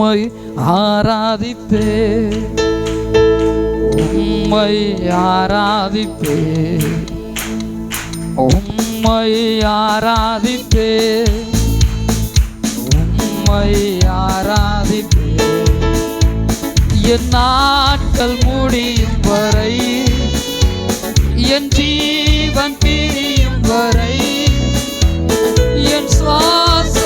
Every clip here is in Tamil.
உம்மை ஆராதிப்பே. உம்மை ஆராதிப்பே. உம்மை ஆராதிப்பே. உம்மை ஆராதிப்பே. என் நாட்கள் முடியும் வரை என் ஜீவன் பிரியும் வரை என் சுவாச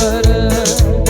but uh,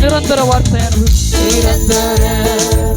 நிரந்தர வார்த்தையானவர் நிரந்தர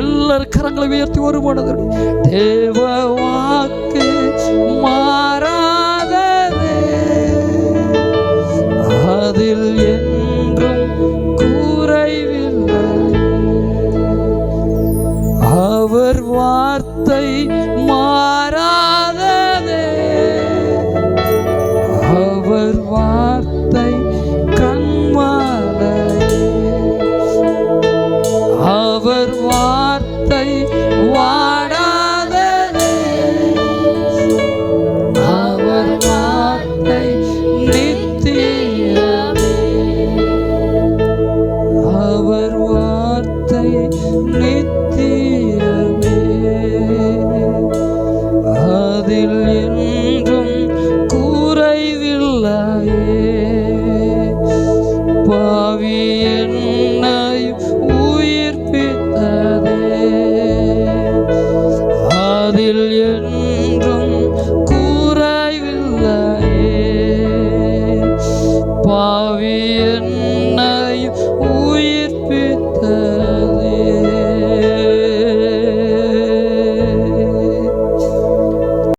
எல்லாரும் கரங்களை உயர்த்தி ஒரு மனதில் தேவ வாக்கு மாறா